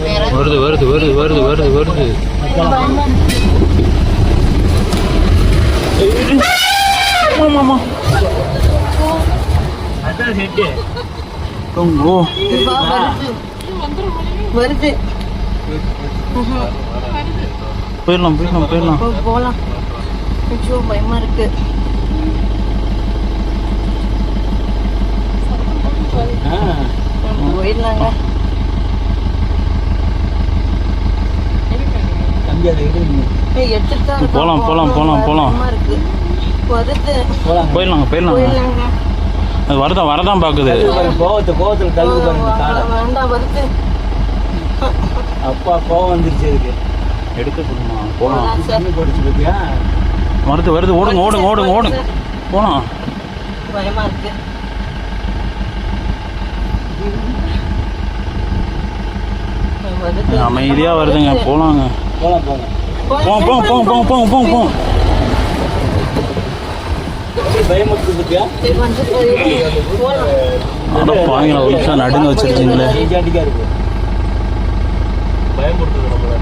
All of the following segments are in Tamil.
வருது வருது வருது வருது வருது வருது. வருது. போயிடலாம் போயிடலாம் போயிடலாம். போ- போலாம். ஐயோ பயமா இருக்கு. போயிடலாங்க தம்பி அதை எடுங்க ஏய், எடுத்துட்டு தான் இருக்கோம். போலாம், போலாம், போலாம், போலாம். பயமா இருக்கு. வருது. போலாம். போயிடலாங்க போயிடலாங்க. போயிடலாங்க. அது வரதான் வரதான் பார்க்குது கோவத்தை கோவத்தில் தள்ளு பாருங்க அப்பா கோவம் வந்துருச்சு அதுக்கு. எடுத்து கொடுமா போகலாம் போட்டுச்சு பார்த்தியா வருது வருது ஓடுங்க ஓடுங்க ஓடுங்க ஓடுங்க. போகலாம் பயமா இருக்கு. அமைதியாக வருதுங்க போகலாங்க போலாம் போங்க சரி, வந்து போலாம் அட பாவீங்களா ஒரு நிமிஷம் நடுங்க வச்சிருக்கீங்களே பயமுறுத்துது நம்மள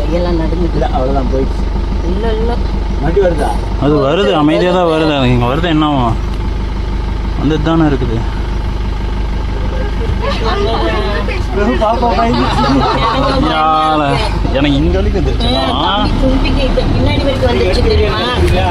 கையெல்லாம் நடுங்குது அவ்வளோதான் போயிடுச்சு இல்ல இல்ல வருதா அது வருது அமைதியாக தான் வருது இங்கே வருது என்னவா வந்துட்டு தானே இருக்குது பாப்பா எனக்கு இங்கே வலிக்குது பின்னாடி வரைக்கும் வந்துச்சு தெரியுமா?